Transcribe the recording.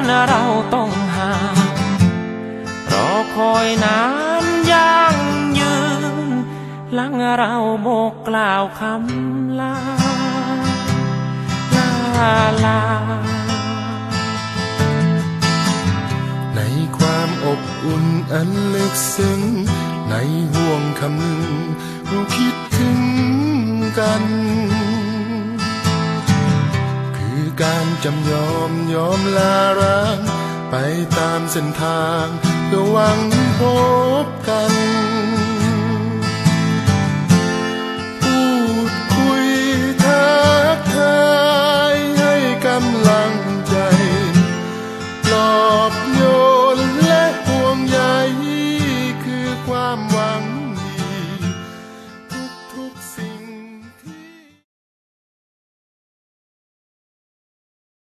นเราต้องห่างรอคอยนานยังยืนหลังเราโบกกล่าวคำลาลาลา ในความอบอุ่นอันลึกซึ้ง ในห่วงคำหนึ่งเราคิดถึงกัน การจำยอมยอมลาร้าง ไปตามเส้นทางเพื่อหวังพบกัน พูดคุยทักทายให้กำลังใจ ปลอบโยนและห่วงใยคือความหวังดี ทุกๆสิ่ง